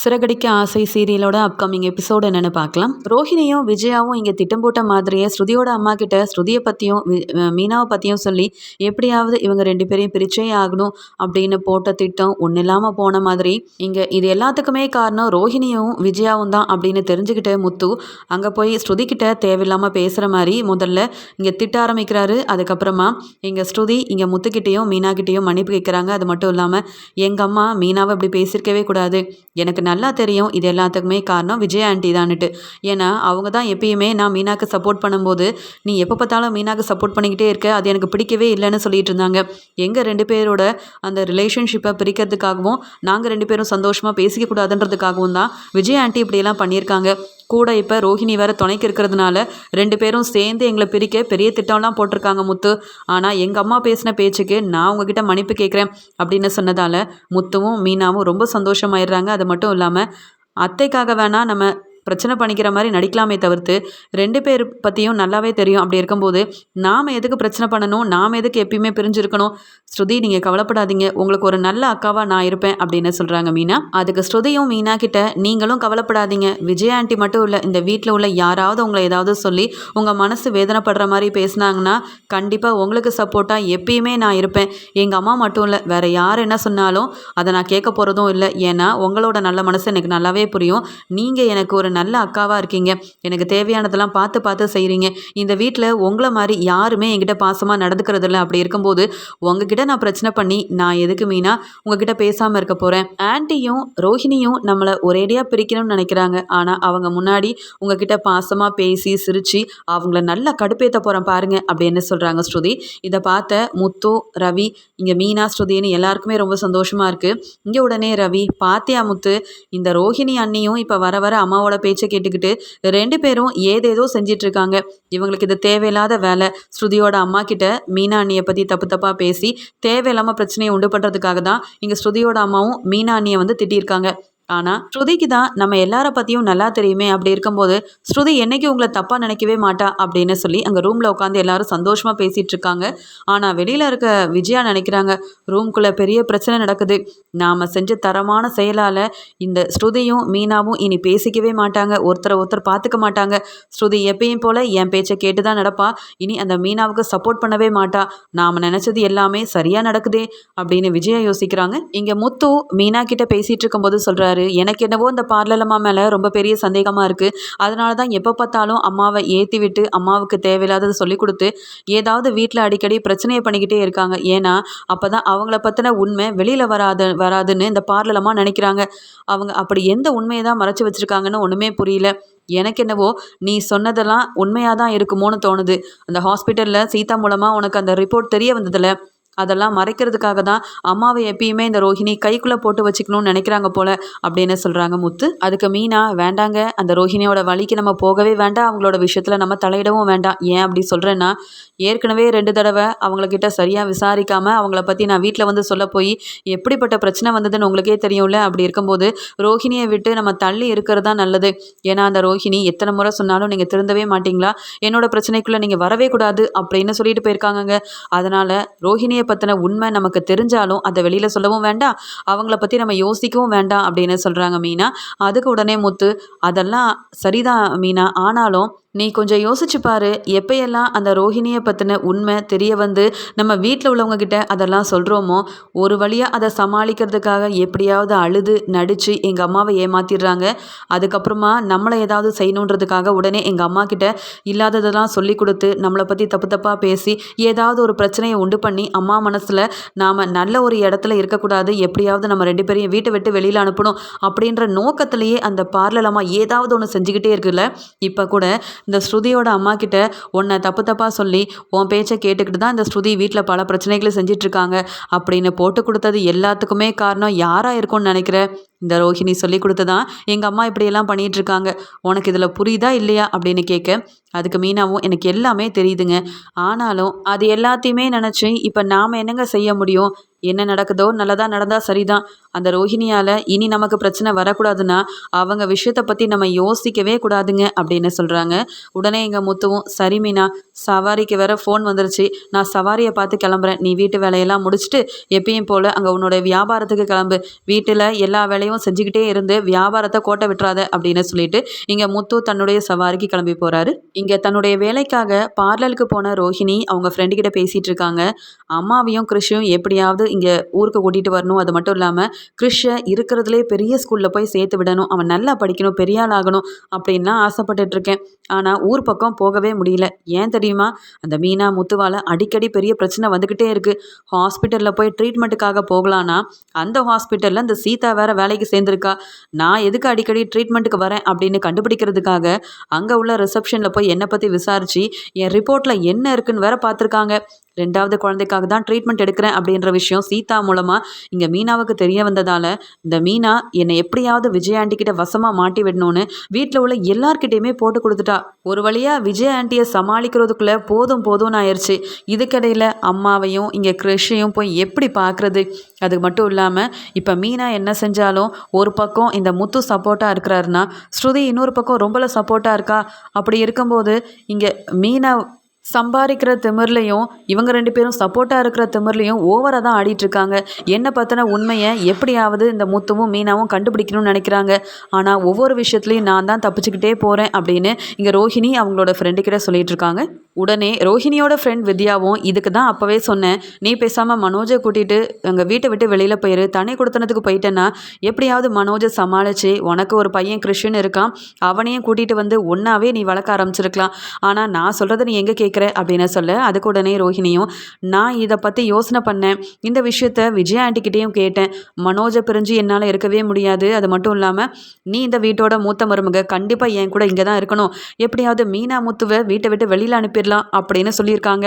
சிறகடிக்க ஆசை சீரியலோட upcoming episode என்னென்னு பார்க்கலாம். ரோஹிணியும் விஜயாவும் இங்கே திட்டம் போட்ட மாதிரியே ஸ்ருதியோட அம்மா கிட்ட ஸ்ருதியை பற்றியும் மீனாவை பற்றியும் சொல்லி எப்படியாவது இவங்க ரெண்டு பேரையும் பிரிச்சே ஆகணும் அப்படின்னு போட்ட திட்டம் ஒன்றும் இல்லாமல் போன மாதிரி. இங்கே இது எல்லாத்துக்குமே காரணம் ரோஹிணியும் விஜயாவும் தான் அப்படின்னு தெரிஞ்சுக்கிட்ட முத்து அங்கே போய் ஸ்ருதி கிட்ட தேவையில்லாமல் பேசுகிற மாதிரி முதல்ல இங்கே திட்ட ஆரம்பிக்கிறாரு. அதுக்கப்புறமா இங்கே ஸ்ருதி இங்கே முத்துக்கிட்டேயும் மீனாக்கிட்டேயும் மன்னிப்பு கேட்குறாங்க அது மட்டும் இல்லாமல் எங்கள் அம்மா மீனாவை இப்படி பேசியிருக்கவே கூடாது. எனக்கு நல்லா தெரியும். இது எல்லாத்துக்குமே காரணம் விஜய் ஆண்டி தான்ட்டு ஏன்னா அவங்க தான் எப்பயுமே நான் மீனாக்கு சப்போர்ட் பண்ணும்போது நீ எப்போ பார்த்தாலும் மீனாக்கு சப்போர்ட் பண்ணிக்கிட்டே இருக்க அது எனக்கு பிடிக்கவே இல்லைன்னு சொல்லிட்டு இருந்தாங்க. எங்கள் ரெண்டு பேரோட அந்த ரிலேஷன்ஷிப்பை பிரிக்கிறதுக்காகவும் நாங்கள் ரெண்டு பேரும் சந்தோஷமாக பேசிக்க கூடாதுன்றதுக்காகவும் தான் விஜய் ஆண்டி இப்படியெல்லாம் பண்ணியிருக்காங்க. கூட இப்போ ரோஹிணி வேறு துணைக்கு இருக்கிறதுனால ரெண்டு பேரும் சேர்ந்து எங்களை பிரிக்க பெரிய திட்டம்லாம் போட்டிருக்காங்க முத்து. ஆனால் எங்கள் அம்மா பேசின பேச்சுக்கு நான் உங்ககிட்ட மன்னிப்பு கேட்குறேன் அப்படின்னு சொன்னதால் முத்துவும் மீனாவும் ரொம்ப சந்தோஷமாயிடுறாங்க. அது மட்டும் இல்லாமல் அத்தைக்காக வேணால் நம்ம பிரச்சனை பண்ணிக்கிற மாதிரி நடிக்கலாமே தவிர்த்து ரெண்டு பேர் பற்றியும் நல்லாவே தெரியும். அப்படி இருக்கும்போது நாம் எதுக்கு பிரச்சனை பண்ணணும்? நாம் எதுக்கு எப்பயுமே பிரிஞ்சிருக்கணும்? ஸ்ருதி நீங்கள் கவலைப்படாதீங்க. உங்களுக்கு ஒரு நல்ல அக்காவாக நான் இருப்பேன் அப்படின்னு சொல்கிறாங்க மீனா. அதுக்கு ஸ்ருதியும் மீனா கிட்ட நீங்களும் கவலைப்படாதீங்க. விஜய் ஆண்டி மட்டும் இல்லை இந்த வீட்டில் உள்ள யாராவது உங்களை ஏதாவது சொல்லி உங்கள் மனசு வேதனைப்படுற மாதிரி பேசினாங்கன்னா கண்டிப்பாக உங்களுக்கு சப்போர்ட்டாக எப்பயுமே நான் இருப்பேன். எங்கள் அம்மா மட்டும் இல்லை வேறு யார் என்ன சொன்னாலும் அதை நான் கேட்க போகிறதும் இல்லை. ஏன்னா உங்களோட நல்ல மனசு எனக்கு நல்லாவே புரியும். நீங்கள் எனக்கு ஒரு நல்ல அக்காவாக இருக்கீங்க. எனக்கு தேவையானதெல்லாம் பார்த்து பார்த்து செய்கிறீங்க இந்த வீட்டில் உங்களை மாதிரி யாருமே என்கிட்ட பாசமாக நடந்துக்கிறது இல்லை அப்படி இருக்கும்போது உங்ககிட்ட நான் பிரச்சனை பண்ணி நான் எதுக்கு மீனா உங்ககிட்ட பேசாமல் இருக்க போகிறேன் ஆன்ட்டியும் ரோஹிணியும் நம்மளை ஒரேடியாக பிரிக்கணும்னு நினைக்கிறாங்க. ஆனால் அவங்க முன்னாடி உங்ககிட்ட பாசமாக பேசி சிரித்து அவங்கள நல்லா கடுப்பேற்ற போகிறேன் பாருங்க அப்படின்னு சொல்கிறாங்க ஸ்ருதி. இதை பார்த்த முத்து ரவி இங்கே மீனா ஸ்ருதின்னு எல்லாருக்குமே ரொம்ப சந்தோஷமாக இருக்குது இங்கே உடனே ரவி பாத்தியா முத்து இந்த ரோஹிணி அண்ணியும் இப்போ வர வர அம்மாவோட பேச்சை கேட்டுக்கிட்டு ரெண்டு பேரும் ஏதேதோ செஞ்சிட்ருக்காங்க. இவங்களுக்கு இது தேவையில்லாத வேலை. ஸ்ருதியோட அம்மா கிட்ட மீனா அண்ணியை பற்றி தப்பு தப்பாக பேசி தேவையில்லாமல் பிரச்சனையை உண்டு பண்ணுறதுக்காக தான் இங்கே ஸ்ருதியோட அம்மாவும் மீனா அண்ணியை வந்து திட்டியிருக்காங்க. ஆனால் ஸ்ருதிக்கு தான் நம்ம எல்லார பற்றியும் நல்லா தெரியுமே. அப்படி இருக்கும்போது ஸ்ருதி என்னைக்கு உங்களை தப்பாக நினைக்கவே மாட்டா? அப்படின்னு சொல்லி அங்கே ரூமில் உட்காந்து எல்லாரும் சந்தோஷமாக பேசிகிட்டு இருக்காங்க. ஆனால் வெளியில் இருக்க விஜயா நினைக்கிறாங்க ரூம்குள்ளே பெரிய பிரச்சனை நடக்குது. நாம் செஞ்ச தரமான செயலால் இந்த ஸ்ருதியும் மீனாவும் இனி பேசிக்கவே மாட்டாங்க. ஒருத்தரை ஒருத்தர் பார்த்துக்க மாட்டாங்க. ஸ்ருதி எப்பயும் போல் என் பேச்சை கேட்டு தான் நடப்பா. இனி அந்த மீனாவுக்கு சப்போர்ட் பண்ணவே மாட்டா. நாம் நினச்சது எல்லாமே சரியாக நடக்குதே. அப்படின்னு விஜயா யோசிக்கிறாங்க. இங்கே முத்து மீனா கிட்ட பேசிகிட்டு இருக்கும்போது சொல்கிறாரு சொல்கிறாரு எனக்கு என்னவோ இந்த பார்லலம்மா மேலே ரொம்ப பெரிய சந்தேகமாக இருக்குது அதனால தான் எப்போ பார்த்தாலும் அம்மாவை ஏற்றி விட்டு அம்மாவுக்கு தேவையில்லாததை சொல்லி கொடுத்து ஏதாவது வீட்டில் அடிக்கடி பிரச்சனையை பண்ணிக்கிட்டே இருக்காங்க. ஏன்னா அப்போ தான் அவங்கள பற்றின உண்மை வெளியில் வராது வராதுன்னு இந்த பார்லலமாக நினைக்கிறாங்க. அவங்க அப்படி எந்த உண்மையை தான் மறைச்சி வச்சுருக்காங்கன்னு ஒன்றுமே புரியல. எனக்கு என்னவோ நீ சொன்னதெல்லாம் உண்மையாக தான் இருக்குமோன்னு தோணுது. அந்த ஹாஸ்பிட்டலில் சீதா மூலமாக உனக்கு அந்த ரிப்போர்ட் தெரிய வந்ததில்ல அதெல்லாம் மறைக்கிறதுக்காக தான் அம்மாவை எப்பயுமே இந்த ரோஹிணி கைக்குள்ளே போட்டு வச்சுக்கணும்னு நினைக்கிறாங்க போல அப்படின்னு சொல்கிறாங்க முத்து. அதுக்கு மீனா வேண்டாங்க அந்த ரோஹிணியோட வழிக்கு நம்ம போகவே வேண்டாம். அவங்களோட விஷயத்தில் நம்ம தலையிடவும் வேண்டாம். ஏன் அப்படி சொல்கிறேன்னா ஏற்கனவே ரெண்டு தடவை அவங்கக்கிட்ட சரியாக விசாரிக்காமல் அவங்கள பற்றி நான் வீட்டில் வந்து சொல்ல போய் எப்படிப்பட்ட பிரச்சனை வந்ததுன்னு உங்களுக்கே தெரியும்ல? அப்படி இருக்கும்போது ரோஹிணியை விட்டு நம்ம தள்ளி இருக்கிறது தான் நல்லது. ஏன்னா அந்த ரோஹிணி எத்தனை முறை சொன்னாலும் நீங்கள் திருந்தவே மாட்டிங்களா? என்னோட பிரச்சனைக்குள்ளே நீங்கள் வரவே கூடாது அப்படின்னு சொல்லிட்டு போயிருக்காங்கங்க. அதனால் ரோஹிணியை பற்றின உண்மை நமக்கு தெரிஞ்சாலும் அதை வெளியில் சொல்லவும் வேண்டாம். அவங்கள பற்றி நம்ம யோசிக்கவும் வேண்டாம் அப்படின்னு சொல்கிறாங்க மீனா. அதுக்கு உடனே முத்து அதெல்லாம் சரிதான் மீனா. ஆனாலும் நீ கொஞ்சம் யோசிச்சு பாரு எப்பயெல்லாம் அந்த ரோஹிணியை பற்றின உண்மை தெரிய வந்து நம்ம வீட்டில் உள்ளவங்கக்கிட்ட அதெல்லாம் சொல்கிறோமோ ஒரு வழியாக அதை சமாளிக்கிறதுக்காக எப்படியாவது அழுது நடித்து எங்கள் அம்மாவை ஏமாத்திடுறாங்க. அதுக்கப்புறமா நம்மளை ஏதாவது செய்யணுன்றதுக்காக உடனே எங்கள் அம்மா கிட்ட இல்லாததெல்லாம் சொல்லி கொடுத்து நம்மளை பற்றி தப்பு தப்பாக பேசி ஏதாவது ஒரு பிரச்சனையை உண்டு பண்ணி அம்மா மனசில் நாம் நல்ல ஒரு இடத்துல இருக்கக்கூடாது எப்படியாவது நம்ம ரெண்டு பேரையும் வீட்டை விட்டு வெளியில் அனுப்பணும் அப்படின்ற நோக்கத்திலேயே அந்த பார்லலமாக ஏதாவது ஒன்று செஞ்சுக்கிட்டே இருக்குல்ல. இப்போ கூட இந்த ஸ்ருதியோட அம்மா கிட்ட உன்னை தப்பு தப்பாக சொல்லி உன் பேச்சை கேட்டுக்கிட்டு தான் இந்த ஸ்ருதி வீட்டில் பல பிரச்சனைகளை செஞ்சிட்ருக்காங்க. அப்படின்னு போட்டு கொடுத்தது எல்லாத்துக்குமே காரணம் யாராக இருக்கும்னு நினைக்கிற? இந்த ரோஹிணி சொல்லி கொடுத்து தான் எங்கள் அம்மா இப்படியெல்லாம் பண்ணிகிட்ருக்காங்க உனக்கு இதில் புரியுதா இல்லையா? அப்படின்னு கேட்க அதுக்கு மீனாவும் எனக்கு எல்லாமே தெரியுதுங்க. ஆனாலும் அது எல்லாத்தையுமே நினச்சி இப்போ நாம் என்னங்க செய்ய முடியும்? என்ன நடக்குதோ நல்லதாக நடந்தால் சரிதான். அந்த ரோஹிணியால் இனி நமக்கு பிரச்சனை வரக்கூடாதுன்னா அவங்க விஷயத்தை பற்றி நம்ம யோசிக்கவே கூடாதுங்க அப்படின்னு சொல்கிறாங்க உடனே எங்கள் முத்துவும் சரி மீனா சவாரிக்கு வேற ஃபோன் வந்துருச்சு. நான் சவாரியை பார்த்து கிளம்புறேன். நீ வீட்டு வேலையெல்லாம் முடிச்சுட்டு எப்பயும் போல் அங்கே உன்னோட வியாபாரத்துக்கு கிளம்பு. வீட்டில் எல்லா வேலையும் வேலையும் செஞ்சுக்கிட்டே இருந்து வியாபாரத்தை கோட்டை விட்டுறாத அப்படின்னு சொல்லிட்டு இங்கே முத்து தன்னுடைய சவாரிக்கு கிளம்பி போகிறாரு இங்கே தன்னுடைய வேலைக்காக பார்லருக்கு போன ரோஹிணி அவங்க ஃப்ரெண்டு கிட்ட பேசிகிட்டு இருக்காங்க. அம்மாவையும் கிறிஷையும் எப்படியாவது இங்கே ஊருக்கு கூட்டிகிட்டு வரணும். அது மட்டும் இல்லாமல் கிறிஷை இருக்கிறதுலே பெரிய ஸ்கூலில் போய் சேர்த்து விடணும். அவன் நல்லா படிக்கணும் பெரிய ஆள் ஆகணும் அப்படின்லாம் ஆசைப்பட்டுட்டு இருக்கேன். ஆனால் ஊர் பக்கம் போகவே முடியல. ஏன் தெரியுமா? அந்த மீனா முத்துவால் அடிக்கடி பெரிய பிரச்சனை வந்துக்கிட்டே இருக்குது ஹாஸ்பிட்டலில் போய் ட்ரீட்மெண்ட்டுக்காக போகலான்னா அந்த ஹாஸ்பிட்டலில் அந்த சீதா வேற வேலைக்கு சேர்ந்துருக்கா? நான் எதுக்கு அடிக்கடி ட்ரீட்மெண்ட்டுக்கு வரேன் அப்படின்னு கண்டுபிடிக்கிறதுக்காக அங்கே உள்ள ரிசப்ஷனில் போய் என்னை பற்றி விசாரித்து என் ரிப்போர்ட்டில் என்ன இருக்குன்னு வேற பார்த்துருக்காங்க. ரெண்டாவது குழந்தைக்காக தான் ட்ரீட்மெண்ட் எடுக்கிறேன் அப்படின்ற விஷயம் சீதா மூலமாக இங்கே மீனாவுக்கு தெரிய வந்ததால் இந்த மீனா என்னை எப்படியாவது விஜய் ஆண்டிக்கிட்ட வசமாக மாட்டி விடணும்னு வீட்டில் உள்ள எல்லார்கிட்டேயுமே போட்டு கொடுத்துட்டா. ஒரு வழியாக விஜய் ஆண்டியை சமாளிக்கிறதுக்குள்ளே போதும் போதும்னு ஆயிடுச்சு இதுக்கிடையில் அம்மாவையும் இங்கே கிருஷையும் போய் எப்படி பார்க்குறது அது மட்டும் இல்லாமல் இப்போ மீனா என்ன செஞ்சாலும் ஒரு பக்கம் இந்த முத்து சப்போர்ட்டாக இருக்கிறாருன்னா ஸ்ருதி இன்னொரு பக்கம் ரொம்பல சப்போர்ட்டாக இருக்கா? அப்படி இருக்கும்போது இங்கே மீனா சம்பாதிக்கிற திமிர்லையும் இவங்க ரெண்டு பேரும் சப்போர்ட்டாக இருக்கிற திமிர்லையும் ஓவராக தான் ஆடிட்டுருக்காங்க என்னை பற்றின உண்மையை எப்படியாவது இந்த முத்துவும் மீனாவும் கண்டுபிடிக்கணும்னு நினைக்கிறாங்க. ஆனால் ஒவ்வொரு விஷயத்துலையும் நான் தான் தப்பிச்சுக்கிட்டே போகிறேன் அப்படின்னு இங்கே ரோஹிணி அவங்களோட ஃப்ரெண்டு கிட்ட சொல்லிட்டு இருக்காங்க. உடனே ரோஹிணியோட ஃப்ரெண்ட் வித்யாவும் இதுக்கு தான் அப்போவே சொன்னேன். நீ பேசாமல் மனோஜை கூட்டிகிட்டு எங்கள் வீட்டை விட்டு வெளியில் போயிரு. தனி கொடுத்தனத்துக்கு போயிட்டேன்னா எப்படியாவது மனோஜை சமாளித்து உனக்கு ஒரு பையன் கிருஷ்ணன் இருக்கான். அவனையும் கூட்டிகிட்டு வந்து ஒன்றாவே நீ வளர்க்க ஆரம்பிச்சிருக்கலாம். ஆனால் நான் சொல்கிறத நீ எங்கே கேட்குற அப்படின்னு சொல்ல அதுக்கு உடனே ரோஹிணியும் நான் இதை பற்றி யோசனை பண்ணேன். இந்த விஷயத்த விஜய் ஆண்டிக்கிட்டேயும் கேட்டேன். மனோஜை பிரிஞ்சு என்னால் இருக்கவே முடியாது. அது மட்டும் இல்லாமல் நீ இந்த வீட்டோட மூத்த மருமக கண்டிப்பாக என் கூட இங்கே தான் இருக்கணும். எப்படியாவது மீனா முத்துவை வீட்டை விட்டு வெளியில் அனுப்பிடலாம் அப்படின்னு சொல்லியிருக்காங்க.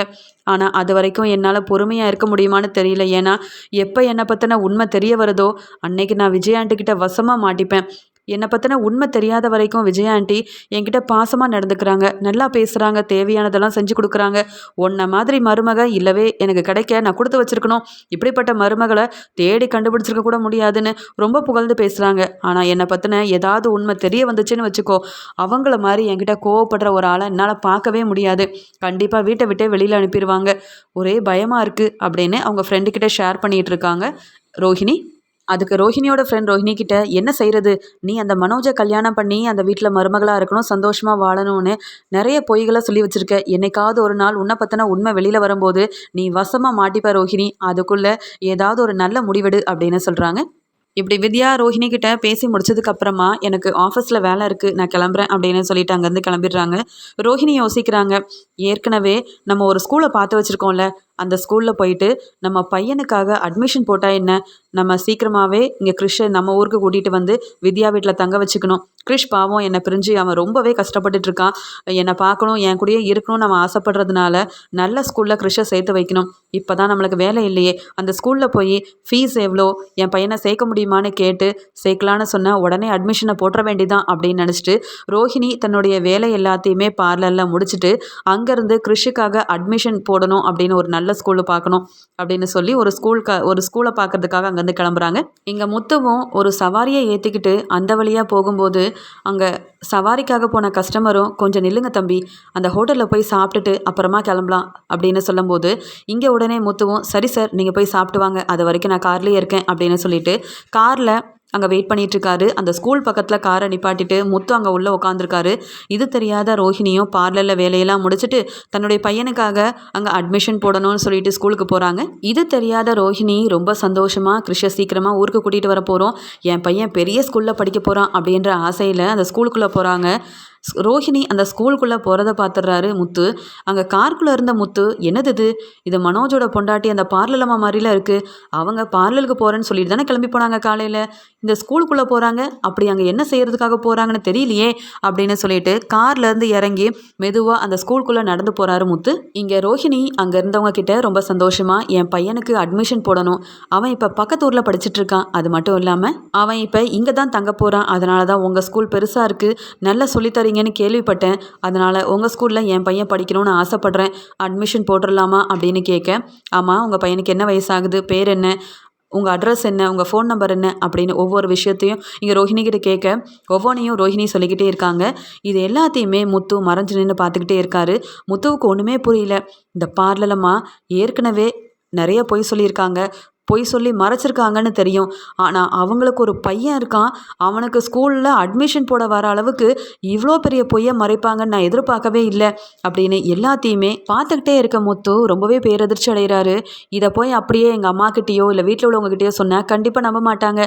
ஆனால் அது வரைக்கும் என்னால் பொறுமையாக இருக்க முடியுமான்னு தெரியல. ஏன்னா எப்போ என்னை பற்றின உண்மை தெரிய வருதோ அன்னைக்கு நான் விஜயாண்டிக்கிட்ட வசமாக மாட்டிப்பேன். என்னை பற்றின உண்மை தெரியாத வரைக்கும் விஜயா ஆண்டி என்கிட்ட பாசமாக நடந்துக்கிறாங்க நல்லா பேசுகிறாங்க தேவையானதெல்லாம் செஞ்சு கொடுக்குறாங்க. உன்னை மாதிரி மருமக இல்லவே எனக்கு கிடைக்க நான் கொடுத்து வச்சுருக்கணும். இப்படிப்பட்ட மருமகளை தேடி கண்டுபிடிச்சிருக்க கூட முடியாதுன்னு ரொம்ப புகழ்ந்து பேசுகிறாங்க ஆனால் என்னை பற்றின ஏதாவது உண்மை தெரிய வந்துச்சுன்னு வச்சுக்கோ அவங்கள மாதிரி என்கிட்ட கோவப்படுற ஒரு ஆளை என்னால் பார்க்கவே முடியாது. கண்டிப்பாக வீட்டை விட்டே வெளியில் அனுப்பிடுவாங்க. ஒரே பயமாக இருக்குது அப்படின்னு அவங்க ஃப்ரெண்டுக்கிட்ட ஷேர் பண்ணிகிட்டு இருக்காங்க. ரோஹிணி அதுக்கு ரோஹிணியோட ஃப்ரெண்ட் ரோஹிணி கிட்ட என்ன செய்கிறது நீ அந்த மனோஜை கல்யாணம் பண்ணி அந்த வீட்டில் மருமகளாக இருக்கணும் சந்தோஷமாக வாழணும்னு நிறைய பொய்களை சொல்லி வச்சுருக்க. என்னைக்காவது ஒரு நாள் உன்னை பற்றின உண்மை வெளியில் வரும்போது நீ வசமாக மாட்டிப்ப ரோஹிணி. அதுக்குள்ளே ஏதாவது ஒரு நல்ல முடிவெடு அப்படின்னு சொல்கிறாங்க இப்படி வித்யா ரோஹிணி கிட்ட பேசி முடிச்சதுக்கு அப்புறமா எனக்கு ஆஃபீஸில் வேலை இருக்குது நான் கிளம்புறேன் அப்படின்னு சொல்லிட்டு அங்கேருந்து கிளம்பிடுறாங்க. ரோஹிணி யோசிக்கிறாங்க ஏற்கனவே நம்ம ஒரு ஸ்கூலை பார்த்து வச்சுருக்கோம்ல அந்த ஸ்கூலில் போயிட்டு நம்ம பையனுக்காக அட்மிஷன் போட்டால் என்ன? நம்ம சீக்கிரமாகவே இங்கே கிறிஷை நம்ம ஊருக்கு கூட்டிகிட்டு வந்து வித்யா வீட்டில் தங்க வச்சுக்கணும். கிறிஷ் பாவம் என்னை பிரிஞ்சு அவன் ரொம்பவே கஷ்டப்பட்டுட்டு இருக்கான். என்னை பார்க்கணும் என் கூடயே இருக்கணும்னு நம்ம ஆசைப்படுறதுனால நல்ல ஸ்கூலில் கிறிஷை சேர்த்து வைக்கணும். இப்போ தான் நம்மளுக்கு வேலை இல்லையே. அந்த ஸ்கூலில் போய் ஃபீஸ் எவ்வளோ? என் பையனை சேர்க்க முடியும்? முடியுமான்னு கேட்டு சேர்க்கலான்னு சொன்னால் உடனே அட்மிஷனை போட்டுற வேண்டிதான் அப்படின்னு நினச்சிட்டு ரோஹிணி தன்னுடைய வேலை எல்லாத்தையுமே பார்லரில் முடிச்சுட்டு அங்கேருந்து கிறிஷுக்காக அட்மிஷன் போடணும் அப்படின்னு ஒரு நல்ல ஸ்கூலில் பார்க்கணும் அப்படின்னு சொல்லி ஒரு ஸ்கூல் க ஒரு ஸ்கூலை பார்க்கறதுக்காக அங்கேருந்து கிளம்புறாங்க. இங்கே முத்துவும் ஒரு சவாரியை ஏற்றிக்கிட்டு அந்த வழியாக போகும்போது அங்கே சவாரிக்காக போன கஸ்டமரும் கொஞ்சம் நில்லுங்க தம்பி அந்த ஹோட்டலில் போய் சாப்பிட்டுட்டு அப்புறமா கிளம்பலாம் அப்படின்னு சொல்லும்போது இங்கே உடனே முத்துவும் சரி சார் நீங்கள் போய் சாப்பிட்டு வாங்க அது வரைக்கும் நான் கார்லேயே இருக்கேன் அப்படின்னு சொல்லிட்டு காரில் அங்கே வெயிட் பண்ணிகிட்ருக்காரு அந்த ஸ்கூல் பக்கத்தில் காரை நிப்பாட்டிட்டு முத்து அங்கே உள்ளே உட்காந்துருக்காரு இது தெரியாத ரோஹிணியும் பார்லரில் வேலையெல்லாம் முடிச்சுட்டு தன்னுடைய பையனுக்காக அங்கே அட்மிஷன் போடணும்னு சொல்லிட்டு ஸ்கூலுக்கு போகிறாங்க இது தெரியாத ரோஹிணி ரொம்ப சந்தோஷமாக கிருஷ்ண சீக்கிரமாக ஊருக்கு கூட்டிகிட்டு வர போகிறோம் என் பையன் பெரிய ஸ்கூலில் படிக்க போகிறான் அப்படின்ற ஆசையில் அந்த ஸ்கூலுக்குள்ளே போகிறாங்க ரோஹிணி அந்த ஸ்கூலுக்குள்ளே போகிறத பார்த்துடுறாரு முத்து. அங்கே கார்க்குள்ளே இருந்த முத்து என்னது இது? இது மனோஜோட பொண்டாட்டி அந்த பார்லலம்மா மாதிரிலாம் இருக்குது அவங்க பார்லருக்கு போகிறேன்னு சொல்லிட்டு தானே கிளம்பி போனாங்க காலையில். இந்த ஸ்கூலுக்குள்ளே போகிறாங்க அப்படி அங்கே என்ன செய்கிறதுக்காக போகிறாங்கன்னு தெரியலையே அப்படின்னு சொல்லிட்டு கார்லேருந்து இறங்கி மெதுவாக அந்த ஸ்கூலுக்குள்ளே நடந்து போகிறாரு முத்து. இங்கே ரோஹிணி அங்கே இருந்தவங்க கிட்ட ரொம்ப சந்தோஷமாக என் பையனுக்கு அட்மிஷன் போடணும். அவன் இப்போ பக்கத்து ஊரில் படிச்சுட்டு இருக்கான். அது மட்டும் இல்லாமல் அவன் இப்போ இங்கே தான் தங்க போகிறான் அதனால தான் உங்கள் ஸ்கூல் பெருசாக இருக்குது நல்லா சொல்லித்தரீங்க படிக்கிறீங்கன்னு கேள்விப்பட்டேன். அதனால் உங்கள் ஸ்கூலில் என் பையன் படிக்கணும்னு ஆசைப்பட்றேன். அட்மிஷன் போட்டுடலாமா அப்படின்னு கேட்க ஆமாம் உங்கள் பையனுக்கு என்ன வயசாகுது? பேர் என்ன? உங்கள் அட்ரஸ் என்ன? உங்கள் ஃபோன் நம்பர் என்ன? அப்படின்னு ஒவ்வொரு விஷயத்தையும் இங்கே ரோஹினிகிட்ட கேட்க ஒவ்வொன்றையும் ரோஹிணி சொல்லிக்கிட்டே இருக்காங்க. இது எல்லாத்தையுமே முத்து மறைஞ்சு நின்று பார்த்துக்கிட்டே இருக்காரு. முத்துவுக்கு ஒன்றுமே புரியல. இந்த பார்லலம்மா ஏற்கனவே நிறைய பொய் சொல்லியிருக்காங்க. பொய் சொல்லி மறைச்சிருக்காங்கன்னு தெரியும். ஆனால் அவங்களுக்கு ஒரு பையன் இருக்கான். அவனுக்கு ஸ்கூலில் அட்மிஷன் போட வர அளவுக்கு இவ்வளோ பெரிய பொய்யை மறைப்பாங்கன்னு நான் எதிர்பார்க்கவே இல்லை அப்படின்னு எல்லாத்தையுமே பார்த்துக்கிட்டே இருக்க முத்து ரொம்பவே பேரதிர்ச்சி அடைகிறாரு. இதை போய் அப்படியே எங்கள் அம்மாக்கிட்டேயோ இல்லை வீட்டில் உள்ளவங்ககிட்டயோ சொன்னால் கண்டிப்பாக நம்ப மாட்டாங்க.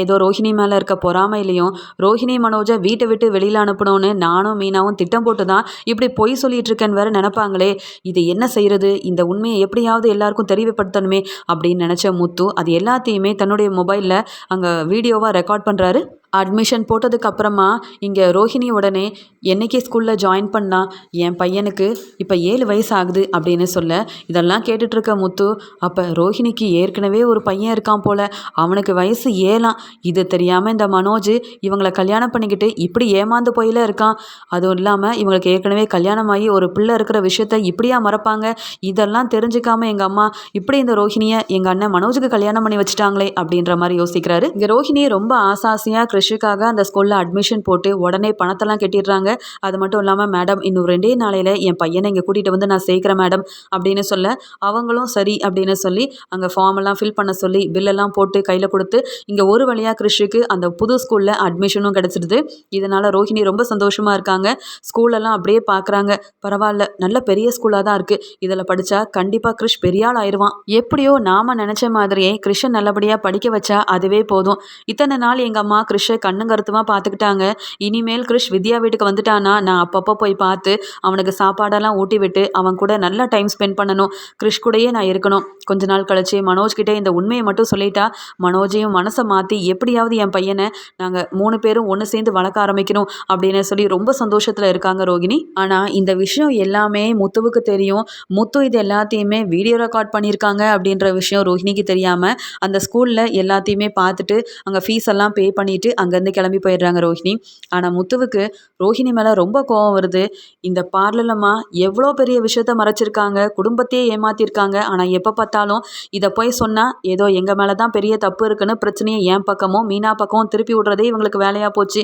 ஏதோ ரோஹிணி மேலே இருக்க பொறாமையிலையும் ரோஹிணி மனோஜை வீட்டை விட்டு வெளியில் அனுப்பணும்னு நானும் மீனாவும் திட்டம் போட்டு தான் இப்படி பொய் சொல்லிட்டு இருக்கேன்னு வேற நினைப்பாங்களே. இது என்ன செய்கிறது இந்த உண்மையை எப்படியாவது எல்லாருக்கும் தெரியப்படுத்தணுமே அப்படின்னு நினச்ச முத்து. அது எல்லாத்தையுமே தன்னுடைய மொபைலில் அங்கே வீடியோவாக ரெக்கார்ட் பண்ணுறாரு அட்மிஷன் போட்டதுக்கப்புறமா இங்கே ரோஹிணி உடனே என்னைக்கு ஸ்கூலில் ஜாயின் பண்ணா? என் பையனுக்கு இப்போ ஏழு வயசு ஆகுது அப்படின்னு சொல்ல இதெல்லாம் கேட்டுட்ருக்க முத்து அப்போ ரோஹிணிக்கு ஏற்கனவே ஒரு பையன் இருக்கான் போல் அவனுக்கு வயசு ஏழாம். இது தெரியாமல் இந்த மனோஜ் இவங்களை கல்யாணம் பண்ணிக்கிட்டு இப்படி ஏமாந்து போயில இருக்கான். அதுவும் இல்லாமல் இவங்களுக்கு ஏற்கனவே கல்யாணம் ஆகி ஒரு பிள்ளை இருக்கிற விஷயத்த இப்படியா மறப்பாங்க? இதெல்லாம் தெரிஞ்சுக்காமல் எங்கள் அம்மா இப்படி இந்த ரோஹிணியை எங்கள் அண்ணன் மனோஜுக்கு கல்யாணம் பண்ணி வச்சுட்டாங்களே அப்படின்ற மாதிரி யோசிக்கிறாரு. இங்கே ரோஹிணியை ரொம்ப ஆசாசியாக கிருஷிக்காக அந்த ஸ்கூலில் அட்மிஷன் போட்டு உடனே பணத்தெல்லாம் கட்டிடுறாங்க. அது மட்டும் இல்லாமல் மேடம் இன்னும் ரெண்டே நாளையில் என் பையனை இங்கே கூட்டிகிட்டு வந்து நான் சேர்க்குறேன் மேடம் அப்படின்னு சொல்ல அவங்களும் சரி அப்படின்னு சொல்லி அங்கே ஃபார்ம் எல்லாம் ஃபில் பண்ண சொல்லி பில்லெல்லாம் போட்டு கையில் கொடுத்து இங்கே ஒரு வழியாக கிருஷிக்கு அந்த புது ஸ்கூலில் அட்மிஷனும் கிடச்சிடுது. இதனால் ரோஹிணி ரொம்ப சந்தோஷமாக இருக்காங்க. ஸ்கூலெல்லாம் அப்படியே பார்க்குறாங்க பரவாயில்ல நல்ல பெரிய ஸ்கூலாக தான் இருக்குது இதில் படித்தா கண்டிப்பாக கிருஷ் பெரிய ஆள் ஆயிடுவான். எப்படியோ நாம் நினச்ச மாதிரியே கிருஷன் நல்லபடியாக படிக்க வச்சா அதுவே போதும். இத்தனை நாள் எங்கள் அம்மா கிருஷை கண்ணும் கருத்துமாக பார்த்துக்கிட்டாங்க இனிமேல் கிருஷ் வித்யா வீட்டுக்கு வந்துட்டானா நான் அப்பப்போ போய் பார்த்து அவனுக்கு சாப்பாடெல்லாம் ஊட்டி விட்டு அவன் கூட நல்லா டைம் ஸ்பெண்ட் பண்ணணும். கிருஷ் கூடயே நான் இருக்கணும். கொஞ்ச நாள் கழிச்சு மனோஜ் கிட்டே இந்த உண்மையை மட்டும் சொல்லிட்டா மனோஜையும் மனசை மாற்றி எப்படியாவது என் பையனை நாங்கள் மூணு பேரும் ஒன்று சேர்ந்து வளர்க்க ஆரம்பிக்கணும் அப்படின்னு சொல்லி ரொம்ப சந்தோஷத்தில் இருக்காங்க ரோகிணி. ஆனால் இந்த விஷயம் எல்லாமே முத்துவுக்கு தெரியும். முத்து இது எல்லாத்தையுமே வீடியோ ரெக்கார்ட் பண்ணியிருக்காங்க அப்படின்ற விஷயம் ரோஹிணிக்கு தெரியாமல் அந்த ஸ்கூலில் எல்லாத்தையுமே பார்த்துட்டு அங்கே ஃபீஸ் எல்லாம் பே பண்ணிவிட்டு அங்கேருந்து கிளம்பி போயிடுறாங்க ரோஹிணி. ஆனால் முத்துவுக்கு ரோஹிணி மேலே ரொம்ப கோவம் வருது. இந்த பார்லலம்மா எவ்வளோ பெரிய விஷயத்த மறைச்சிருக்காங்க குடும்பத்தையே ஏமாத்திருக்காங்க. ஆனால் எப்போ பார்த்தாலும் இதை போய் சொன்னால் ஏதோ எங்கள் மேலே தான் பெரிய தப்பு இருக்குன்னு பிரச்சனையை என் பக்கமும் மீனா பக்கமும் திருப்பி விடுறதே இவங்களுக்கு வேலையாக போச்சு.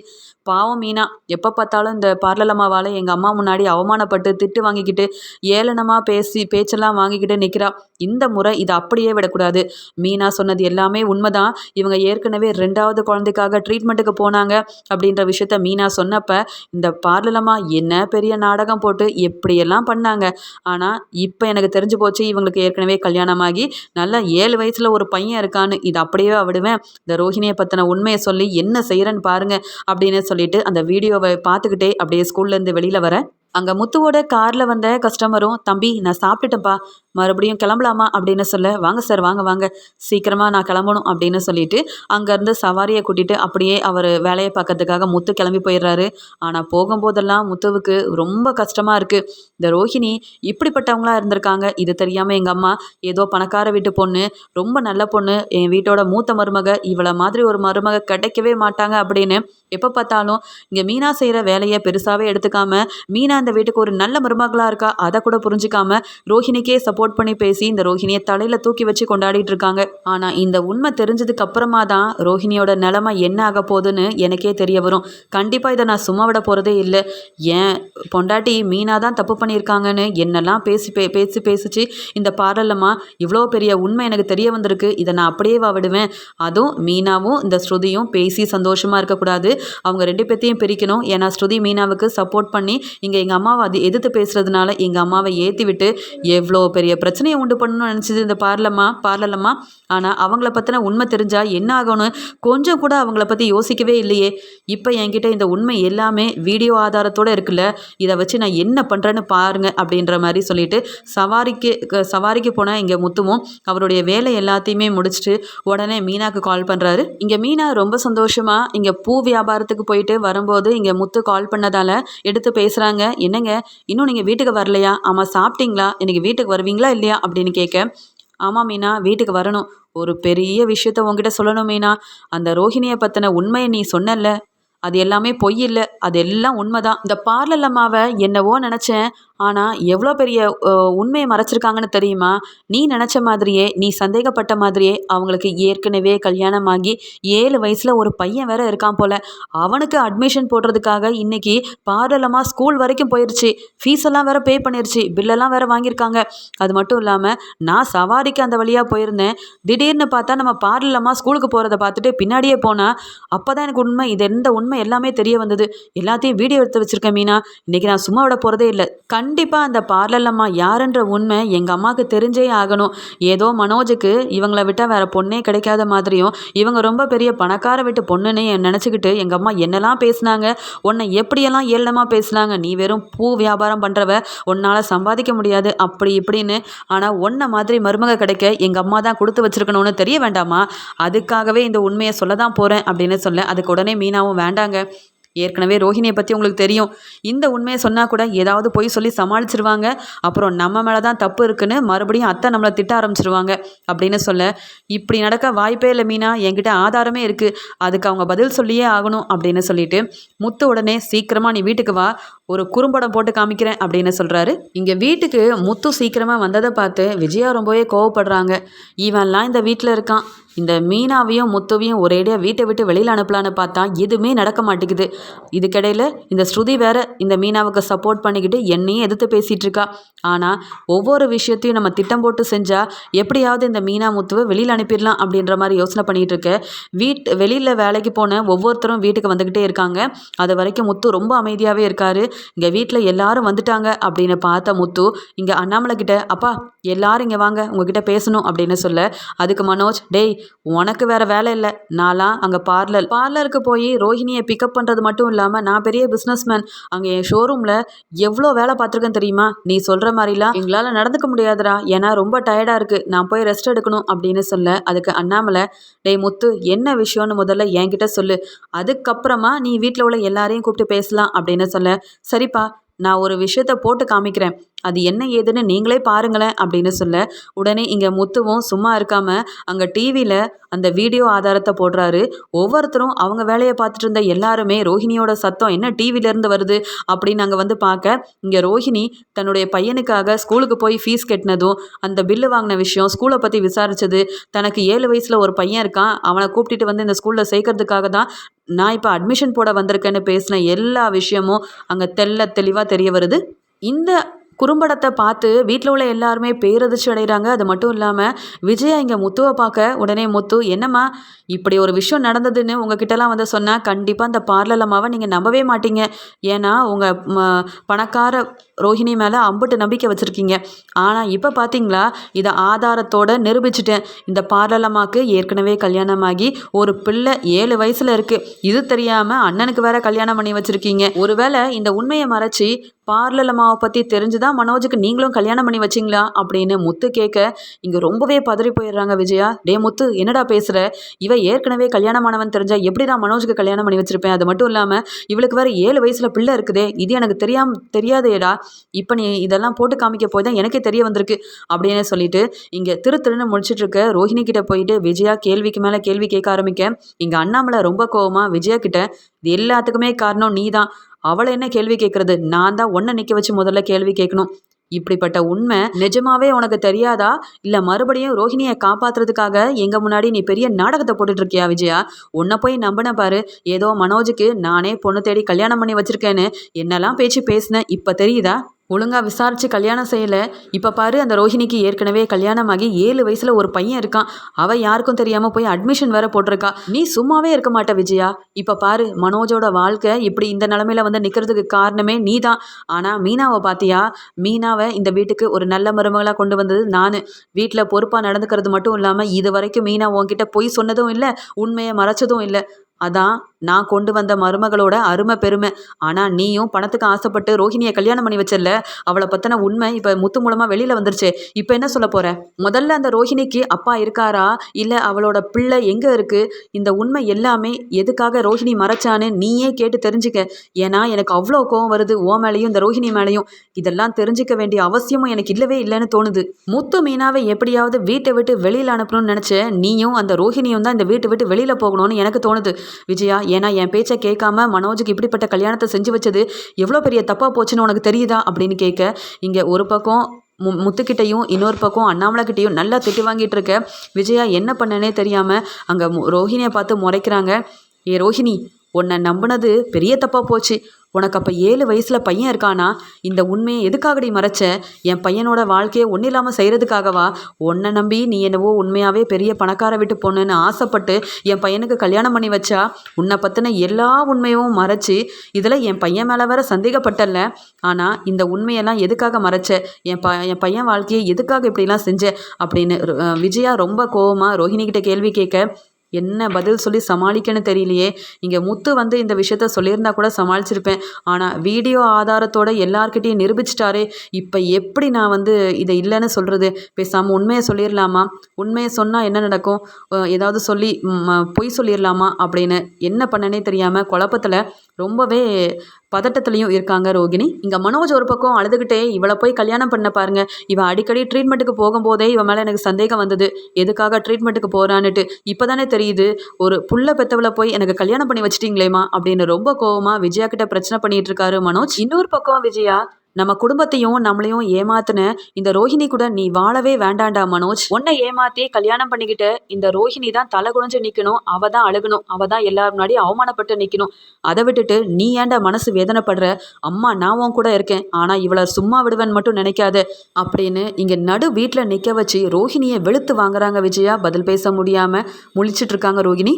பாவம் மீனா. எப்போ பார்த்தாலும் இந்த பார்லலம்மாவால் எங்கள் அம்மா முன்னாடி அவமானப்பட்டு திட்டு வாங்கிக்கிட்டு ஏளனமாக பேசி பேச்செல்லாம் வாங்கிக்கிட்டு நிற்கிறா இந்த முறை இதை அப்படியே விடக்கூடாது. மீனா சொன்னது எல்லாமே உண்மைதான். இவங்க ஏற்கனவே ரெண்டாவது குழந்தைக்காக ட்ரீட் ட்ரீட்மெண்ட்டுக்கு போனாங்க அப்படின்ற விஷயத்த மீனா சொன்னப்போ இந்த பார்லலம்மா என்ன பெரிய நாடகம் போட்டு எப்படியெல்லாம் பண்ணாங்க? ஆனால் இப்போ எனக்கு தெரிஞ்சு போச்சு இவங்களுக்கு ஏற்கனவே கல்யாணமாகி நல்லா ஏழு வயசில் ஒரு பையன் இருக்கான்னு. இது அப்படியே விடுவேன். இந்த ரோஹிணியை பற்றின உண்மையை சொல்லி என்ன செய்கிறேன்னு பாருங்க அப்படின்னு சொல்லிட்டு அந்த வீடியோவை பார்த்துக்கிட்டே அப்படியே ஸ்கூல்லேருந்து வெளியில் வரேன் அங்கே முத்துவோட காரில் வந்த கஸ்டமரும் தம்பி நான் சாப்பிட்டுட்டேன்ப்பா. மறுபடியும் கிளம்பலாமா அப்படின்னு சொல்ல வாங்க சார் வாங்க வாங்க. சீக்கிரமாக நான் கிளம்பணும் அப்படின்னு சொல்லிட்டு அங்கேருந்து சவாரியை கூட்டிகிட்டு அப்படியே அவர் வேலையை பார்க்கறதுக்காக முத்து கிளம்பி போயிடுறாரு. ஆனால் போகும்போதெல்லாம் முத்துவுக்கு ரொம்ப கஷ்டமாக இருக்குது இந்த ரோஹிணி இப்படிப்பட்டவங்களா இருந்திருக்காங்க. இது தெரியாமல் எங்கள் அம்மா ஏதோ பணக்கார வீட்டு பொண்ணு ரொம்ப நல்ல பொண்ணு. என் வீட்டோட மூத்த மருமக இவளை மாதிரி ஒரு மருமக கிடைக்கவே மாட்டாங்க அப்படின்னு எப்போ பார்த்தாலும் இங்கே மீனா செய்கிற வேலையை பெருசாகவே எடுத்துக்காம மீனா அந்த வீட்டுக்கு ஒரு நல்ல மருமகளாக இருக்கா? அதை கூட புரிஞ்சுக்காம ரோஹிணிக்கே சப்போர்ட் பண்ணி பேசி இந்த ரோஹிணியை தலையில் தூக்கி வச்சு கொண்டாடிட்டு இருக்காங்க. ஆனால் இந்த உண்மை தெரிஞ்சதுக்கு அப்புறமா தான் ரோஹிணியோட நிலமை என்ன ஆக போகுதுன்னு எனக்கே தெரிய வரும். கண்டிப்பாக இதை நான் சும்மா விட போகிறதே இல்லை. ஏன் பொண்டாட்டி மீனா தான் தப்பு பண்ணியிருக்காங்கன்னு என்னெல்லாம் பேசி பே பேசி பேசிச்சு இந்த பாடலம்மா? இவ்வளோ பெரிய உண்மை எனக்கு தெரிய வந்திருக்கு. இதை நான் அப்படியே வா விடுவேன். அதுவும் மீனாவும் இந்த ஸ்ருதியும் பேசி சந்தோஷமாக இருக்கக்கூடாது. அவங்க ரெண்டு பேர்த்தையும் பிரிக்கணும். ஏன்னா ஸ்ருதி மீனாவுக்கு சப்போர்ட் பண்ணி இங்கே எங்கள் அம்மாவை அது எதிர்த்து பேசுகிறதுனால எங்கள் அம்மாவை ஏற்றி விட்டு எவ்வளோ பெரிய பிரச்சனையை உண்டு பண்ணணும்னு நினச்சிது இந்த பார்லம்மா பார்லலம்மா ஆனால் அவங்கள பற்றின உண்மை தெரிஞ்சால் என்ன ஆகணும் கொஞ்சம் கூட அவங்கள பற்றி யோசிக்கவே இல்லையே. இப்போ என்கிட்ட இந்த உண்மை எல்லாமே வீடியோ ஆதாரத்தோடு இருக்குல்ல இதை வச்சு நான் என்ன பண்ணுறேன்னு பாருங்க அப்படின்ற மாதிரி சொல்லிட்டு சவாரிக்கு க- சவாரிக்கு போனால் இங்கே முத்துவும் அவருடைய வேலை எல்லாத்தையுமே முடிச்சுட்டு உடனே மீனாக்கு கால் பண்ணுறாரு இங்கே மீனா ரொம்ப சந்தோஷமாக இங்கே பூ வியாபாரத்துக்கு போயிட்டு வரும்போது இங்கே முத்து கால் பண்ணதால் எடுத்து பேசுகிறாங்க என்னங்க இன்னும் நீங்கள் வீட்டுக்கு வரலையா? ஆமாம் சாப்பிட்டீங்களா? இன்றைக்கி வீட்டுக்கு வருவீங்க? வருவீங்களா இல்லையா அப்படின்னு கேட்க ஆமாம் மீனா வீட்டுக்கு வரணும். ஒரு பெரிய விஷயத்த உங்ககிட்ட சொல்லணும் மீனா. அந்த ரோஹிணியை பற்றின உண்மையை நீ சொன்னல அது எல்லாமே பொய் இல்லை. அது எல்லாம் உண்மைதான். இந்த பார்லர் அம்மாவை என்னவோ நினச்சேன். ஆனால் எவ்வளோ பெரிய உண்மையை மறைச்சிருக்காங்கன்னு தெரியுமா? நீ நினச்ச மாதிரியே நீ சந்தேகப்பட்ட மாதிரியே அவங்களுக்கு ஏற்கனவே கல்யாணமாகி ஏழு வயசில் ஒரு பையன் வேற இருக்கான் போல. அவனுக்கு அட்மிஷன் போடுறதுக்காக இன்னைக்கு பார்லலமாக ஸ்கூல் வரைக்கும் போயிடுச்சு ஃபீஸ் எல்லாம் வேற பே பண்ணிருச்சு. பில்லெல்லாம் வேற வாங்கியிருக்காங்க. அது மட்டும் இல்லாமல் நான் சவாரிக்கு அந்த வழியாக போயிருந்தேன். திடீர்னு பார்த்தா நம்ம பார்லலமாக ஸ்கூலுக்கு போகிறத பார்த்துட்டு பின்னாடியே போனால் அப்போ தான் எனக்கு உண்மை இது எந்த உண்மை எல்லாமே தெரிய வந்தது. எல்லாத்தையும் வீடியோ எடுத்து வச்சுருக்கேன் மீனா. இன்னைக்கு நான் சும்மா விட போகிறதே இல்லை. கண் கண்டிப்பாக அந்த பார்லலம்மா யாருன்ற உண்மை எங்கள் அம்மாவுக்கு தெரிஞ்சே ஆகணும். ஏதோ மனோஜுக்கு இவங்கள விட்டால் வேறு பொண்ணே கிடைக்காத மாதிரியும் இவங்க ரொம்ப பெரிய பணக்கார வீட்டு பொண்ணுன்னு நினச்சிக்கிட்டு எங்கள் அம்மா என்னெல்லாம் பேசுனாங்க? உன்னை எப்படியெல்லாம் ஏளனமாக பேசுனாங்க? நீ வெறும் பூ வியாபாரம் பண்ணுறவ உன்னால் சம்பாதிக்க முடியாது அப்படி இப்படின்னு. ஆனால் உன்னை மாதிரி மருமக கிடைக்க எங்கள் அம்மா தான் கொடுத்து வச்சுருக்கணும்னு தெரிய வேண்டாமா? அதுக்காகவே இந்த உண்மையை சொல்ல தான் போகிறேன் அப்படின்னு சொல்ல அதுக்கு உடனே மீனாவும் வேண்டாங்க. ஏற்கனவே ரோஹிணியை பற்றி உங்களுக்கு தெரியும். இந்த உண்மையை சொன்னால் கூட ஏதாவது போய் சொல்லி சமாளிச்சிருவாங்க. அப்புறம் நம்ம மேலே தான் தப்பு இருக்குன்னு மறுபடியும் அத்தை நம்மளை திட்ட ஆரம்பிச்சிருவாங்க. அப்படின்னு சொல்ல இப்படி நடக்க வாய்ப்பே இல்லை மீனா. என்கிட்ட ஆதாரமே இருக்குது அதுக்கு அவங்க பதில் சொல்லியே ஆகணும் அப்படின்னு சொல்லிட்டு முத்து உடனே சீக்கிரமாக நீ வீட்டுக்கு வா. ஒரு குறும்படம் போட்டு காமிக்கிறேன் அப்படின்னு சொல்கிறாரு இங்கே வீட்டுக்கு முத்து சீக்கிரமாக வந்ததை பார்த்து விஜயா ரொம்பவே கோவப்படுறாங்க. இவன்லாம் இந்த வீட்டில் இருக்கான். இந்த மீனாவையும் முத்துவையும் ஒரேடியாக வீட்டை விட்டு வெளியில் அனுப்பலான்னு பார்த்தா எதுவுமே நடக்க மாட்டேங்குது. இதுக்கிடையில் இந்த ஸ்ருதி வேற இந்த மீனாவுக்கு சப்போர்ட் பண்ணிக்கிட்டு என்னையும் எதிர்த்து பேசிகிட்டு இருக்கா. ஆனால் ஒவ்வொரு விஷயத்தையும் நம்ம திட்டம் போட்டு செஞ்சால் எப்படியாவது இந்த மீனா முத்துவை வெளியில் அனுப்பிடலாம் அப்படின்ற மாதிரி யோசனை பண்ணிகிட்டு இருக்க. வீட் வெளியில் வேலைக்கு போன ஒவ்வொருத்தரும் வீட்டுக்கு வந்துக்கிட்டே இருக்காங்க. அது வரைக்கும் முத்து ரொம்ப அமைதியாகவே இருக்காரு. இங்கே வீட்டில் எல்லாரும் வந்துட்டாங்க அப்படின்னு பார்த்த முத்து இங்கே அண்ணாமலை கிட்ட அப்பா எல்லாரும் இங்கே வாங்க உங்ககிட்ட பேசணும் அப்படின்னு சொல்ல அதுக்கு மனோஜ் டேய் உனக்கு வேற வேலை இல்லை. நான்லாம் அங்கே பார்லர் பார்லருக்கு போய் ரோஹிணியை பிக்கப் பண்ணுறது மட்டும் இல்லாமல் நான் பெரிய பிஸ்னஸ்மேன் அங்கே என் ஷோரூமில் எவ்வளோ வேலை பார்த்துருக்கேன் தெரியுமா? நீ சொல்கிற மாதிரிலாம் எங்களால் நடந்துக்க முடியாதுடா. ஏன்னா ரொம்ப டயர்டாக இருக்குது நான் போய் ரெஸ்ட் எடுக்கணும் அப்படின்னு சொல்ல அதுக்கு அண்ணாமலை டேய் முத்து என்ன விஷயம்னு முதல்ல என்கிட்ட சொல்லு. அதுக்கப்புறமா நீ வீட்டில் உள்ள எல்லாரையும் கூப்பிட்டு பேசலாம் அப்படின்னு சொல்ல சரிப்பா நான் ஒரு விஷயத்த போட்டு காமிக்கிறேன். அது என்ன ஏதுன்னு நீங்களே பாருங்களேன் அப்படின்னு சொல்ல உடனே இங்கே முத்துவும் சும்மா இருக்காம அங்கே டிவியில் அந்த வீடியோ ஆதாரத்தை போடுறாரு. ஒவ்வொருத்தரும் அவங்க வேலையை பார்த்துட்டு இருந்த எல்லாருமே ரோஹிணியோட சத்தம் என்ன டிவிலேருந்து வருது? அப்படின்னு அங்கே வந்து பார்க்க இங்கே ரோஹிணி தன்னுடைய பையனுக்காக ஸ்கூலுக்கு போய் ஃபீஸ் கட்டினதும் அந்த பில்லு வாங்கின விஷயம் ஸ்கூலை பற்றி விசாரித்தது தனக்கு ஏழு வயசில் ஒரு பையன் இருக்கான். அவனை கூப்பிட்டுட்டு வந்து இந்த ஸ்கூலில் சேர்க்கறதுக்காக தான் நான் இப்போ அட்மிஷன் போட வந்திருக்கேன்னு பேசின எல்லா விஷயமும் அங்கே தெள்ள தெளிவாக தெரிய வருது. இந்த குறும்படத்தை பார்த்து வீட்டில் உள்ள எல்லாருமே பேரதிர்ச்சி அடைகிறாங்க. அது மட்டும் இல்லாமல் விஜயா இங்கே முத்துவை பார்க்க உடனே முத்து என்னம்மா இப்படி ஒரு விஷயம் நடந்ததுன்னு உங்ககிட்டலாம் வந்து சொன்னால் கண்டிப்பாக அந்த பார்லர் அம்மாவை நீங்கள் நம்பவே மாட்டீங்க. ஏன்னா உங்கள் பணக்கார ரோஹிணி மேலே அம்புட்டு நம்பிக்கை வச்சுருக்கீங்க. ஆனால் இப்போ பார்த்தீங்களா இதை ஆதாரத்தோடு நிரூபிச்சிட்டேன். இந்த பார்லலம்மாக்கு அம்மாவுக்கு ஏற்கனவே கல்யாணமாகி ஒரு பிள்ளை ஏழு வயசில் இருக்குது இது தெரியாமல் அண்ணனுக்கு வேற கல்யாணம் பண்ணி வச்சுருக்கீங்க. ஒருவேளை இந்த உண்மையை மறைச்சி பார்லலம்மாவை அம்மாவை பற்றி தெரிஞ்சு தான் மனோஜுக்கு நீங்களும் கல்யாணம் பண்ணி வச்சிங்களா? அப்படின்னு முத்து கேட்க இங்கே ரொம்பவே பதறி போயிடுறாங்க விஜயா. டே முத்து என்னடா பேசுகிற இவ ஏற்கனவே கல்யாணமானவன் தெரிஞ்சால் எப்படி தான் மனோஜுக்கு கல்யாணம் பண்ணி வச்சிருப்பேன்? அது மட்டும் இல்லாமல் இவளுக்கு வேறு ஏழு வயசில் பிள்ளை இருக்குதே. இது எனக்கு தெரியாம தெரியாதேடா. இப்போ நீ இதெல்லாம் போட்டு காமிக்க போய் தான் எனக்கே தெரிய வந்திருக்கு அப்படின்னு சொல்லிட்டு இங்கே திரு திருன்னு முடிச்சிட்டு இருக்க ரோஹிணி கிட்ட போயிட்டு விஜயா கேள்விக்கு மேலே கேள்வி கேட்க ஆரம்பிக்க. இங்கே அண்ணாமலை ரொம்ப கோவமாக விஜயா கிட்ட இது எல்லாத்துக்குமே காரணம் நீ தான் அவளை என்ன கேள்வி கேட்கறது? நான் தான் ஒன்றை நிற்க வச்சு முதல்ல கேள்வி கேட்கணும். இப்படிப்பட்ட உண்மை நிஜமாவே உனக்கு தெரியாதா? இல்லை மறுபடியும் ரோஹிணியை காப்பாத்துறதுக்காக எங்கள் முன்னாடி நீ பெரிய நாடகத்தை போட்டுட்டு இருக்கியா விஜயா? உன்னை போய் நம்பின பாரு. ஏதோ மனோஜுக்கு நானே பொண்ணு தேடி கல்யாணம் பண்ணி வச்சிருக்கேன்னு. என்னெல்லாம் பேச்சு பேசினேன் இப்போ தெரியுதா? ஒழுங்காக விசாரித்து கல்யாணம் செய்யலை. இப்போ பாரு அந்த ரோஹிணிக்கு ஏற்கனவே கல்யாணமாகி ஏழு வயசில் ஒரு பையன் இருக்கான். அவள் யாருக்கும் தெரியாமல் போய் அட்மிஷன் வேற போட்டிருக்கா. நீ சும்மாவே இருக்க மாட்ட விஜயா. இப்போ பாரு மனோஜோட வாழ்க்கை இப்படி இந்த நிலமையில வந்து நிற்கிறதுக்கு காரணமே நீ தான் ஆனால் மீனாவை பார்த்தியா மீனாவை இந்த வீட்டுக்கு ஒரு நல்ல மருமகளாக கொண்டு வந்தது நான். வீட்டில் பொறுப்பாக நடந்துக்கிறது மட்டும் இல்லாமல் இது வரைக்கும் மீனா உன்கிட்ட பொய் சொன்னதும் இல்லை உண்மையை மறைச்சதும் இல்லை. அதான் நான் கொண்டு வந்த மருமகளோட அருமை பெருமை. ஆனால் நீயும் பணத்துக்கு ஆசைப்பட்டு ரோஹிணியை கல்யாணம் பண்ணி வச்சிடல அவளை பற்றின உண்மை இப்போ முத்து மூலமாக வெளியில் வந்துருச்சு. இப்போ என்ன சொல்ல போற? முதல்ல அந்த ரோஹிணிக்கு அப்பா இருக்காரா? இல்லை அவளோட பிள்ளை எங்கே இருக்குது இந்த உண்மை எல்லாமே எதுக்காக ரோஹிணி மறைச்சான்னு நீயே கேட்டு தெரிஞ்சுக்க. ஏன்னா எனக்கு அவ்வளோ கோவம் வருது ஓ மேலேயும் இந்த ரோஹிணி மேலேயும். இதெல்லாம் தெரிஞ்சுக்க வேண்டிய அவசியமும் எனக்கு இல்லவே இல்லைன்னு தோணுது. முத்து மீனாவை எப்படியாவது வீட்டை விட்டு வெளியில் அனுப்பணும்னு நினச்ச நீயும் அந்த ரோஹிணியும் தான் இந்த வீட்டை விட்டு வெளியில் போகணும்னு எனக்கு தோணுது. விஜயா ஏன்னா என் பேச்சை கேட்காம மனோஜுக்கு இப்படிப்பட்ட கல்யாணத்தை செஞ்சு வச்சது எவ்வளோ பெரிய தப்பாக போச்சுன்னு உனக்கு தெரியுதா அப்படின்னு கேட்க இங்கே ஒரு பக்கம் மு முத்துக்கிட்டையும் இன்னொரு பக்கம் அண்ணாமலைக்கிட்டையும் நல்லா திட்டு வாங்கிட்டு இருக்க. விஜயா என்ன பண்ணனே தெரியாமல் அங்கே ரோஹிணியை பார்த்து முறைக்கிறாங்க. ஏ ரோஹிணி உன்னை நம்பினது பெரிய தப்பாக போச்சு. உனக்கு அப்போ ஏழு வயசில் பையன் இருக்கானா? இந்த உண்மையை எதுக்காகடி மறைச்ச? என் பையனோட வாழ்க்கையை ஒன்றும் இல்லாமல் செய்கிறதுக்காகவா உன்னை நம்பி நீ என்னவோ உண்மையாகவே பெரிய பணக்கார விட்டு பொண்ணுன்னு ஆசைப்பட்டு என் பையனுக்கு கல்யாணம் பண்ணி வச்சா? உன்னை பற்றின எல்லா உண்மையும் மறைச்சி இதில் என் பையன் மேலே வேற சந்தேகப்பட்டல ஆனால் இந்த உண்மையெல்லாம் எதுக்காக மறைச்ச? என் ப என் பையன் வாழ்க்கையை எதுக்காக இப்படிலாம் செஞ்ச? அப்படின்னு விஜயா ரொம்ப கோவமாக ரோஹிணிக்கிட்ட கேள்வி கேட்க என்ன பதில் சொல்லி சமாளிக்கன்னு தெரியலையே. இங்கே முத்து வந்து இந்த விஷயத்த சொல்லியிருந்தா கூட சமாளிச்சிருப்பேன். ஆனால் வீடியோ ஆதாரத்தோட எல்லார்கிட்டையும் நிரூபிச்சிட்டாரே. இப்போ எப்படி நான் வந்து இதை இல்லைன்னு சொல்கிறது பேசாமல் உண்மையை சொல்லிடலாமா உண்மையை சொன்னால் என்ன நடக்கும்? ஏதாவது சொல்லி பொய் சொல்லிடலாமா அப்படின்னு என்ன பண்ணனே தெரியாமல் குழப்பத்தில் ரொம்பவே பதட்டத்துலேயும் இருக்காங்க ரோகிணி. இங்கே மனோஜ் ஒரு பக்கம் அழுதுகிட்டே இவளை போய் கல்யாணம் பண்ண பாருங்க. இவன் அடிக்கடி ட்ரீட்மெண்ட்டுக்கு போகும்போதே இவன் மேலே எனக்கு சந்தேகம் வந்தது. எதுக்காக ட்ரீட்மெண்ட்டுக்கு போகிறான்னுட்டு இப்போ தானே தெரியுது. ஒரு புள்ள பெத்தவளை போய் எனக்கு கல்யாணம் பண்ணி வச்சிட்டீங்களேமா அப்படின்னு ரொம்ப கோவமாக விஜயா கிட்ட பிரச்சனை பண்ணிட்டு இருக்காரு மனோஜ். இன்னொரு பக்கம் விஜயா நம்ம குடும்பத்தையும் நம்மளையும் ஏமாத்தின இந்த ரோஹிணி கூட நீ வாழவே வேண்டாண்டா மனோஜ். உன்னை ஏமாத்தி கல்யாணம் பண்ணிக்கிட்டு இந்த ரோஹிணி தான் தலை குறைஞ்சு நிற்கணும் அவ தான் அழுகணும். அவ தான் எல்லாரும் முன்னாடி அவமானப்பட்டு நிற்கணும் அதை விட்டுட்டு நீ ஏன்டா மனசு வேதனைப்படுற? அம்மா நான் உன் கூட இருக்கேன். ஆனால் இவளை சும்மா விடுவேன் மட்டும் நினைக்காத. அப்படின்னு இங்கே நடு வீட்டில் நிற்க வச்சு ரோஹிணியை வெளுத்து வாங்குறாங்க விஜயா. பதில் பேச முடியாமல் முழிச்சிட்டு இருக்காங்க ரோஹிணி.